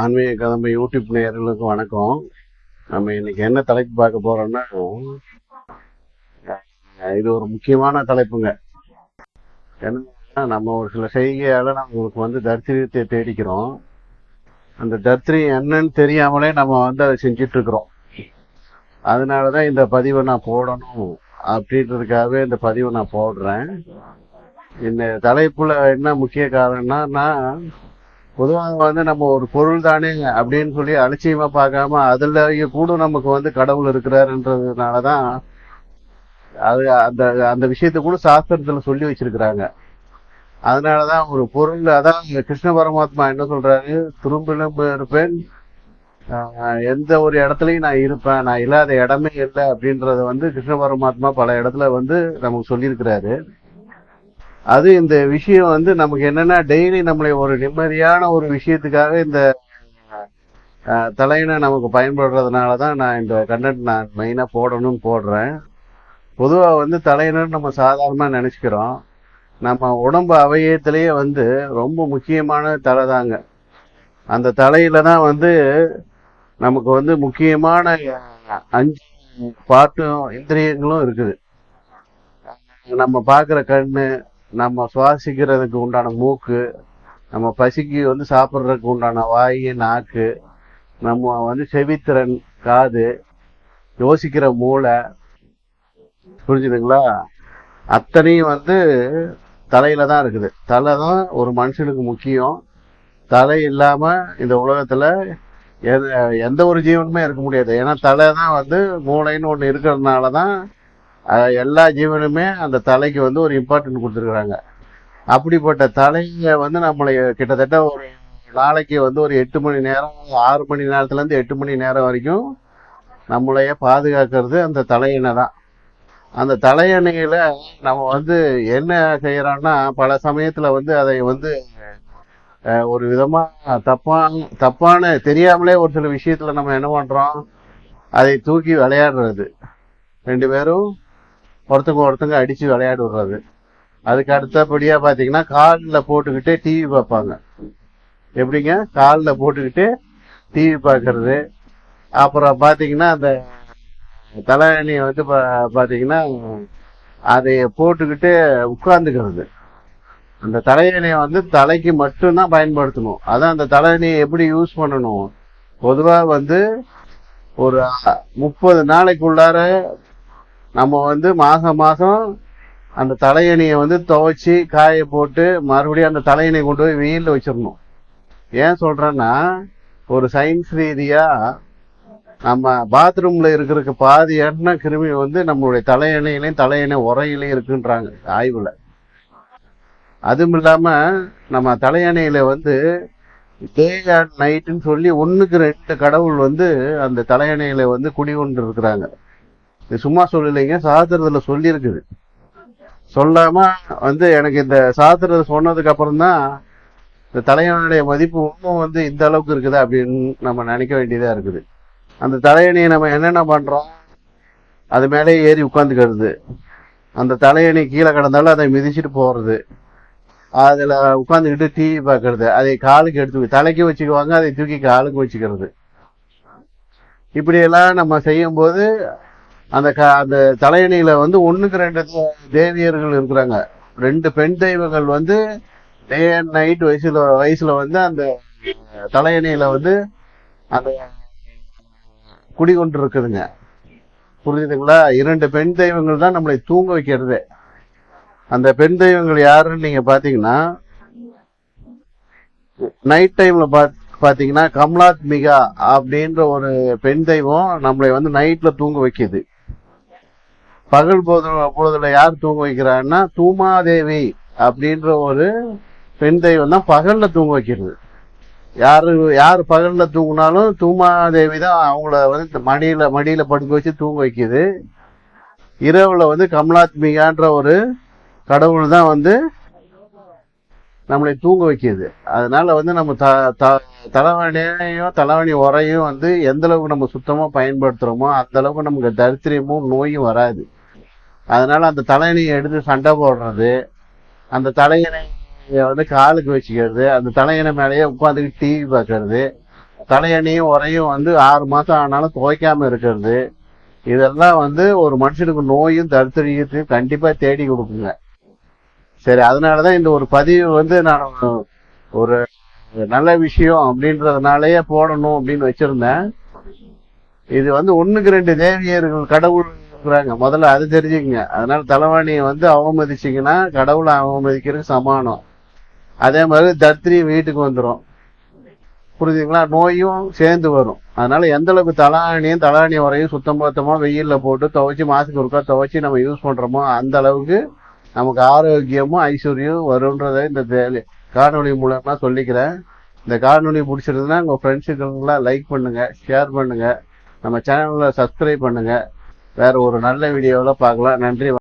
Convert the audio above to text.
ஆன்மீக கதம்பு யூடியூப் நேயர்களுக்கும் வணக்கம். நம்ம இன்னைக்கு என்ன தலைப்பு பார்க்க போறோம்னா இது ஒரு முக்கியமான தலைப்புங்க. ஏன்னா நம்ம ஒரு சில செய்கையால நம்மளுக்கு வந்து தரித்திரத்தை தேடிக்கிறோம். அந்த தரித்திரம் என்னன்னு தெரியாமலே நம்ம வந்து அதை செஞ்சுட்டு இருக்கிறோம் அதனாலதான் இந்த பதிவை நான் போடணும் அப்படின்றதுக்காகவே இந்த பதிவை நான் போடுறேன். இந்த தலைப்புல என்ன முக்கிய காரணம்னா நான் பொதுவாக வந்து நம்ம ஒரு பொருள் தானே அப்படின்னு சொல்லி அலட்சியமா பார்க்காம அதுல கூட நமக்கு வந்து கடவுள் இருக்கிறாருன்றதுனாலதான் அது அந்த அந்த விஷயத்த கூட சாஸ்திரத்துல சொல்லி வச்சிருக்கிறாங்க. அதனாலதான் ஒரு பொருள் அதான் கிருஷ்ண பரமாத்மா என்ன சொல்றாரு? திரும்பிலும் இருப்பேன் எந்த ஒரு இடத்துலயும் நான் இருப்பேன் நான் இல்லாத இடமே இல்லை அப்படின்றத வந்து கிருஷ்ண பரமாத்மா பல இடத்துல வந்து நமக்கு சொல்லியிருக்கிறாரு. அது இந்த விஷயம் வந்து நமக்கு என்னன்னா டெய்லி நம்மளை ஒரு நிம்மதியான ஒரு விஷயத்துக்காக இந்த தலையினை நமக்கு பயன்படுறதுனால தான் நான் இந்த கண்டென்ட் நான் மெயினாக போடணும்னு போடுறேன். பொதுவாக வந்து தலையினர் நம்ம சாதாரணமாக நினச்சிக்கிறோம். நம்ம உடம்பு அவயத்திலேயே வந்து ரொம்ப முக்கியமான தலை தாங்க. அந்த தலையில தான் வந்து நமக்கு வந்து முக்கியமான அஞ்சு பாட்டும் இந்திரியங்களும் இருக்குது. நம்ம பார்க்குற கண்ணு நம்ம சுவாசிக்கிறதுக்கு உண்டான மூக்கு நம்ம பசிக்கு வந்து சாப்பிட்றதுக்கு உண்டான வாய் நாக்கு நம்ம வந்து செவித்திறன் காது யோசிக்கிற மூளை. புரிஞ்சுதுங்களா? அத்தனையும் வந்து தலையில தான் இருக்குது. தலை தான் ஒரு மனுஷனுக்கு முக்கியம். தலை இல்லாமல் இந்த உலகத்தில் எந்த ஒரு ஜீவனுமே இருக்க முடியாது. ஏன்னா தலை தான் வந்து மூளைன்னு ஒன்று இருக்கிறதுனால தான் எல்லா ஜீவனுமே அந்த தலைக்கு வந்து ஒரு இம்பார்ட்டன்ட் கொடுத்துருக்குறாங்க. அப்படிப்பட்ட தலையை வந்து நம்மளை கிட்டத்தட்ட ஒரு நாளைக்கு வந்து ஒரு எட்டு மணி நேரம் ஆறு மணி நேரத்துலேருந்து எட்டு மணி நேரம் வரைக்கும் நம்மளைய பாதுகாக்கிறது அந்த தலையணை தான். அந்த தலையணையில் நம்ம வந்து என்ன செய்கிறோன்னா பல சமயத்தில் வந்து அதை வந்து ஒரு விதமாக தப்பான தப்பான தெரியாமலே ஒரு சில விஷயத்தில் நம்ம என்ன பண்ணுறோம் அதை தூக்கி விளையாடுறது. ரெண்டு பேரும் ஒருத்தங்க ஒருத்தங்க அடிச்சு விளையாடு விடுறது அதுக்கு அடுத்தபடியா பாத்தீங்கன்னா காலில் போட்டுக்கிட்டே டிவி பார்ப்பாங்க. எப்படிங்க? காலில் போட்டுக்கிட்டு டிவி பார்க்கறது. அப்புறம் பாத்தீங்கன்னா அந்த தலையணியை வந்து பா- பாத்தீங்கன்னா அதை போட்டுக்கிட்டு உட்கார்ந்துக்கிறது. அந்த தலையணையை வந்து தலைக்கு மட்டும்தான் பயன்படுத்தணும். அதான் அந்த தலையணையை எப்படி யூஸ் பண்ணணும்? பொதுவாக வந்து ஒரு முப்பது நாளைக்குள்ளார நம்ம வந்து மாதம் மாசம் அந்த தலையணையை வந்து துவைச்சி காய போட்டு மறுபடியும் அந்த தலையணியை கொண்டு போய் வெயிலில் வச்சிடணும். ஏன் சொல்றேன்னா ஒரு சயின்ஸ் ரீதியா நம்ம பாத்ரூம்ல இருக்கிற பாதி எண்ணெய் கிருமி வந்து நம்மளுடைய தலையணையிலையும் தலையணை உரையிலையும் இருக்குன்றாங்க ஆய்வுல. அதுவும் இல்லாம நம்ம தலையணையில வந்து டே அண்ட் நைட்டுன்னு சொல்லி ஒன்றுக்கு ரெண்டு கடவுள் வந்து அந்த தலையணையில வந்து குடிகொண்டு இருக்கிறாங்க இது சும்மா சொல்லலைங்க சாஸ்திரத்துல சொல்லி இருக்குது சொல்லாம வந்து எனக்கு இந்த சாஸ்திரத்தை சொன்னதுக்கு அப்புறம் தான் இந்த தலையணையுடைய மதிப்பு இன்னும் வந்து இந்த அளவுக்கு இருக்குது அப்படின்னு நம்ம நினைக்க வேண்டியதா இருக்குது. அந்த தலையணையை நம்ம என்னென்ன பண்றோம்? அது மேலே ஏறி உட்காந்துக்கிறது அந்த தலையணி கீழே கிடந்தாலும் அதை மிதிச்சிட்டு போறது. அதில் உட்காந்துக்கிட்டு டிவி பார்க்கறது. அதை காலுக்கு எடுத்து தலைக்கு வச்சுக்குவாங்க அதை தூக்கி காலுக்கு வச்சுக்கிறது. இப்படியெல்லாம் நம்ம செய்யும்போது அந்த க- அந்த தலையணியில் வந்து ஒன்றுக்கு ரெண்டு தே- தேவியர்கள் இருக்கிறாங்க. ரெண்டு பெண் தெய்வங்கள் வந்து டே அண்ட் நைட் வயசுல வயசுல வந்து அந்த தலையணியில் வந்து அந்த குடிகொண்டு இருக்குதுங்க புரியுதுங்களா? இரண்டு பெண் தெய்வங்கள் தான் நம்மளை தூங்க வைக்கிறது. அந்த பெண் தெய்வங்கள் யாருன்னு நீங்க பாத்தீங்கன்னா நைட் டைம்ல பாத்தீங்கன்னா பார்த்தீங்கன்னா கமலாத்மிகா அப்படின்ற ஒரு பெண் தெய்வம் நம்மளை வந்து நைட்ல தூங்க வைக்கிது. பகல் போது பொழுதுல யார் தூங்க வைக்கிறான்னா தூமாதேவி அப்படின்ற ஒரு பெண் தெய்வம் தான் பகல்ல தூங்க வைக்கிறது. யாரு யார் பகல்ல தூங்கினாலும் தூமாதேவி தான் அவங்கள வந்து இந்த மடியில மடியில படுக்க வச்சு தூங்க வைக்குது. இரவுல வந்து கமலாத்மிகான்ற ஒரு கடவுள் தான் வந்து நம்மளை தூங்க வைக்கிது. அதனால வந்து நம்ம த த- தலைவணியையும் தலைவணி உரையும் வந்து எந்த அளவுக்கு நம்ம சுத்தமா பயன்படுத்துறோமோ அந்த அளவுக்கு நமக்கு தரித்திரமும் நோயும் வராது. அதனால அந்த தலையணையை எடுத்து சண்டை போடுறது அந்த தலையணை வந்து காலுக்கு வச்சுக்கிறது அந்த தலையணை மேலேயே உட்காந்துக்கிட்டு டிவி பார்க்கறது தலையணையும் உரையும் வந்து ஆறு மாதம் ஆனாலும் துவைக்காம இருக்கிறது. இதெல்லாம் வந்து ஒரு மனுஷனுக்கு நோயும் தடுத்துறியத்தையும் கண்டிப்பாக தேடி கொடுக்குங்க. சரி அதனால தான் இந்த ஒரு பதிவு வந்து நான் ஒரு நல்ல விஷயம் அப்படின்றதுனாலயே போடணும் அப்படின்னு வச்சிருந்தேன். இது வந்து ஒண்ணுக்கு ரெண்டு தேவியர்கள் கடவுள் இருக்கிறாங்க முதல்ல அது தெரிஞ்சுக்கங்க. அதனால தலைவாணியை வந்து அவமதிச்சிங்கன்னா கடவுளை அவமதிக்கிறதுக்கு சமானம். அதே மாதிரி தத்ரி வீட்டுக்கு வந்துடும் புரிஞ்சுங்களா நோயும் சேர்ந்து வரும். அதனால எந்த அளவுக்கு தலாணியும் தலாணி வரையும் சுத்தம் பத்தமாக வெயில்ல போட்டு துவைச்சி மாசத்துக்கு ஒருக்கா துவைச்சி நம்ம யூஸ் பண்ணுறோமோ அந்த அளவுக்கு நமக்கு ஆரோக்கியமும் ஐஸ்வர்யம் வரும்ன்றதை இந்த தே- காணொளி மூலமா சொல்லிக்கிறேன். இந்த காணொலி பிடிச்சிருந்ததுன்னா உங்கள் ஃப்ரெண்ட்ஸுக்கெல்லாம் லைக் பண்ணுங்கள் ஷேர் பண்ணுங்கள் நம்ம சேனலில் சப்ஸ்கிரைப் பண்ணுங்கள் வேற ஒரு நல்ல வீடியோவில் பார்க்கலாம். நன்றி